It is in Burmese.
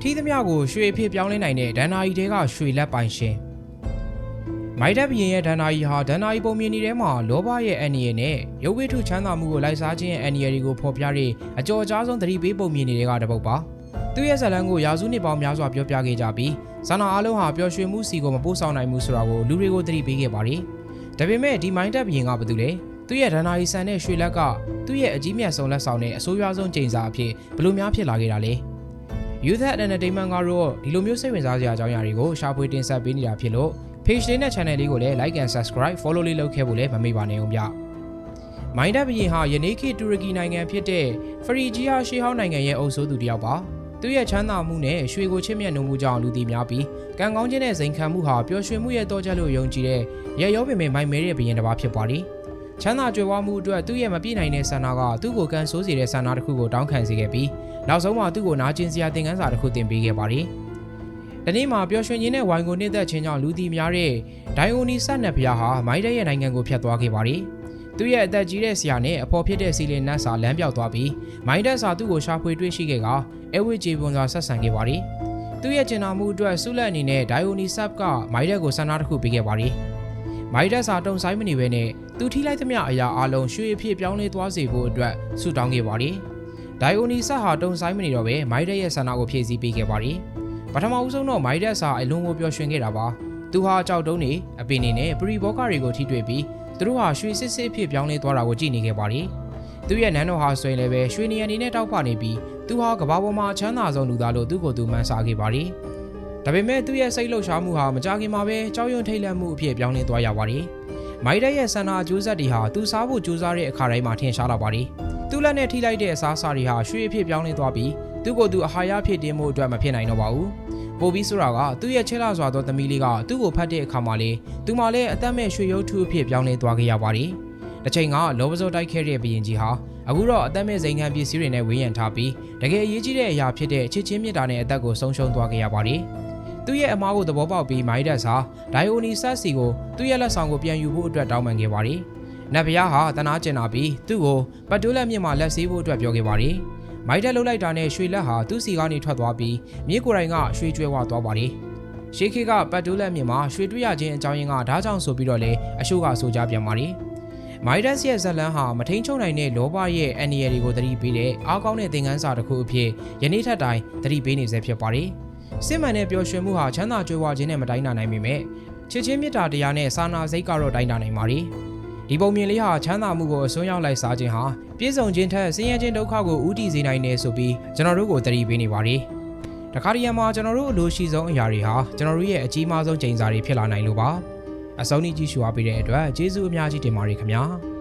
ထီးသမျှကိုရွှေအဖြစ်ပြောင်းလဲနိုင်တဲ့ဒန်နာကြီးတဲကရွှေလက်ပိုင်ရှင်မိုက်တက်ဘီရင်ရဲ့ဒန်နာကြီးဟာဒန်နာကြီးပုံမြင်နေထဲမှာလောဘရဲ့အန်နီယယ်နဲ့ရုပ်ဝိထုချမ်းသာမှုကိုလိုက်စားခြင်းရဲ့အန်နီယယ်တွေကိုဖော်ပြတဲ့အကြော်ကြားဆုံးသတိပေးပုံမြင်နေတဲ့ကတစ်ပုဒ်ပါသူ့ရဲ့ဇာတ်လမ်းကိုရာစုနှစ်ပေါင်းများစွာပြောပြခဲ့ကြပြီးဇာနာအားလုံးဟာပျော်ရွှင်မှုစီကိုမပို့ဆောင်နိုင်ဘူးဆိုတာကိုလူတွေကိုသတိပေးခဲ့ပါတယ်ဒါပေမဲ့ဒီမိုင်းတက်ဘီရင်ကဘာတူလဲသူ့ရဲ့ဒန်နာကြီးဆန်တဲ့ရွှေလက်ကသူ့ရဲ့အကြီးမြတ်ဆုံးလက်ဆောင်နဲ့အဆိုးရွားဆုံးချိန်စာအဖြစ်ဘယ်လိုများဖြစ်လာခဲ့တာလဲ Youth and Entertainment ကတော့ဒီလိုမျိုးစိတ်ဝင်စားစရာအကြောင်းအရာတွေကိုရှာဖွေတင်ဆက်ပေးနေတာဖြစ်လို့ page လေးနဲ့ channel လေးကိုလည်း like and subscribe follow လေးလုပ်ခဲ့ဖို့လည်းမမေ့ပါနဲ့ဦးဗျ။ Mind Up ဘရင်ဟာယနေ့ခေတ်တူရကီနိုင်ငံဖြစ်တဲ့ဖရီဂျီယာရှေးဟောင်းနိုင်ငံရဲ့အုပ်စိုးသူတစ်ယောက်ပါ။သူရဲ့ချမ်းသာမှုနဲ့ရွှေကိုချစ်မြတ်နိုးမှုကြောင့်လူသိများပြီးကံကောင်းခြင်းနဲ့စိန်ခံမှုဟာပျော်ရွှင်မှုရဲ့တော့ချက်လို့ယုံကြည်တဲ့ရရောပင်ပင်မိုင်မဲတဲ့ဘရင်တစ်ပါးဖြစ်ပါတယ်။ ချမ်းသာကြွယ်ဝမှုအတွက်သူ့ရဲ့မပြည့်နိုင်တဲ့ဆန္ဒကသူ့ကိုကန်ဆိုးစေတဲ့ဆန္ဒတစ်ခုကိုတောင်းခံစေခဲ့ပြီးနောက်ဆုံးမှာသူ့ကိုနာကျင်စရာသင်ခန်းစာတစ်ခုသင်ပေးခဲ့ပါတယ်။ဒီနေ့မှာပျော်ရွှင်ခြင်းနဲ့ဝိုင်ကိုနှိမ့်သက်ခြင်းကြောင့်လူသိများတဲ့ဒိုင်အိုနီဆက်နက်ဖျားဟာမိုင်းတဲ့ရဲ့နိုင်ငံကိုဖျက်သွားခဲ့ပါတယ်။သူ့ရဲ့အသက်ကြီးတဲ့ဆရာနဲ့အဖော်ဖြစ်တဲ့စီလင်နတ်စာလမ်းပြောက်သွားပြီးမိုင်းတက်စာသူ့ကိုရှာဖွေတွေ့ရှိခဲ့ကအဲဝိဂျေပွန်စွာဆက်ဆံခဲ့ပါတယ်။သူ့ရဲ့ကျင်နာမှုအတွက်ဆုလက်အနေနဲ့ဒိုင်အိုနီဆပ်ကမိုင်းတက်ကိုဆန္ဒတစ်ခုပေးခဲ့ပါတယ်။ မိုင်းတက်စာတုံဆိုင်မနေဘဲနဲ့သူထိလိုက်သမျှအရာအလုံးရွှေအဖြစ်ပြောင်းလဲသွားစေဖို့အတွက်ဆုတောင်းခဲ့ပါတယ်။ဒိုင်အိုနီဆပ်ဟာတုံဆိုင်မနေတော့ပဲမိုင်းတက်ရဲ့ဆန္ဒကိုဖြည့်ဆည်းပေးခဲ့ပါတယ်။ပထမဦးဆုံးတော့မိုင်းတက်စာအလုံးကိုပျော်ရွှင်ခဲ့တာပါ။သူဟာကြောက်တုံးနေအပင်နေနဲ့ပရီဘောကတွေကိုထိတွေ့ပြီးသူတို့ဟာရွှေစစ်စစ်အဖြစ်ပြောင်းလဲသွားတာကိုကြည့်နေခဲ့ပါတယ်။သူရဲ့နန်းတော်ဟာဆိုရင်လည်းပဲရွှေနေရအနေနဲ့တောက်ပနေပြီးသူဟာကဘာပေါ်မှာအချမ်းသာဆုံးလူသားလို့သူ့ကိုယ်သူမှန်းဆခဲ့ပါတယ်။ ဒါပေမဲ့သူ့ရဲ့စိတ်လှုပ်ရှားမှုဟာမကြခင်မှာပဲကြောက်ရွံ့ထိတ်လန့်မှုအဖြစ်ပြောင်းလဲသွားရပါတယ်။မိုက်တက်ရဲ့ဆန္ဒအကျိုးဆက်တွေဟာသူစားဖို့ကြိုးစားတဲ့အခါတိုင်းမှာထင်ရှားလာပါတယ်။သူ့လက်နဲ့ထိလိုက်တဲ့အစားအစာတွေဟာရွှေအဖြစ်ပြောင်းလဲသွားပြီးသူ့ကိုယ်သူအဟာရဖြစ်တင်မှုအတွက်မဖြစ်နိုင်တော့ပါဘူး။ပိုပြီးဆိုတာကသူ့ရဲ့ချဲလာစွာသောသမီးလေးကသူ့ကိုဖတ်တဲ့အခါမှာလေသူမှလည်းအသက်မဲ့ရွှေရုပ်ထုအဖြစ်ပြောင်းလဲသွားခဲ့ရပါတယ်။တစ်ချိန်ကလောဘစိုးတိုက်ခဲ့တဲ့ဘရင်ကြီးဟာအခုတော့အသက်မဲ့စိန်ခံပစ္စည်းတွေနဲ့ဝေးရန်ထားပြီးတကယ်အရေးကြီးတဲ့အရာဖြစ်တဲ့ချစ်ချင်းမြတ်တာနဲ့အသက်ကိုဆုံးရှုံးသွားခဲ့ရပါတယ်။ သူ့ရဲ့အမားကိုသဘောပေါက်ပြီးမိုင်းဒက်စာဒိုင်အိုနီဆတ်စီကိုသူ့ရဲ့လက်ဆောင်ကိုပြန်ယူဖို့အတွက်တောင်းပန်ခဲ့ပါတယ်။နတ်ဘုရားဟာတနာကျင်နာပြီးသူ့ကိုပတ်တိုးလက်မြင့်မှာလက်ဆေးဖို့အတွက်ပြောခဲ့ပါတယ်။မိုက်တက်လှုပ်လိုက်တာနဲ့ရွှေလက်ဟာသူ့စီကနေထွက်သွားပြီးမြေကိုယ်တိုင်ကရွှေကျွဲဝသွားပါတယ်။ရှေးခေတ်ကပတ်တိုးလက်မြင့်မှာရွှေတွေ့ရခြင်းအကြောင်းရင်းကဒါကြောင့်ဆိုပြီးတော့လေအရှိုးကဆိုကြပြန်ပါတယ်။မိုက်ဒက်ရဲ့ဇက်လန်ဟာမထိန်ချုံနိုင်တဲ့လောဘရဲ့အန်နီယယ်တွေကိုသတိပေးတဲ့အားကောင်းတဲ့သင်ခန်းစာတစ်ခုအဖြစ်ယနေ့ထက်တိုင်သတိပေးနေစေဖြစ်ပါတယ်။ စစ်မှန်တဲ့ပျော်ရွှင်မှုဟာချမ်းသာကြွယ်ဝခြင်းနဲ့မတိုင်းတာနိုင်ပေမဲ့ချစ်ချင်းမေတ္တာတရားနဲ့စာနာစိတ်ကတော့တိုင်းတာနိုင်ပါတယ်။ဒီပုံမြင်လေးဟာချမ်းသာမှုကိုအစွန်းရောက်လိုက်စားခြင်းဟာပြည့်စုံခြင်းထက်ဆင်းရဲခြင်းဒုက္ခကိုဥတီစေနိုင်တယ်ဆိုပြီးကျွန်တော်တို့ကိုသတိပေးနေပါတယ်။တခါတရံမှာကျွန်တော်တို့အလိုရှိဆုံးအရာတွေဟာကျွန်တော်တို့ရဲ့အကြီးမားဆုံးချိန်စာတွေဖြစ်လာနိုင်လို့ပါ။အဆုံးထိကြည့်ရှုအားပေးတဲ့အတွက်ကျေးဇူးအများကြီးတင်ပါတယ်ခင်ဗျာ။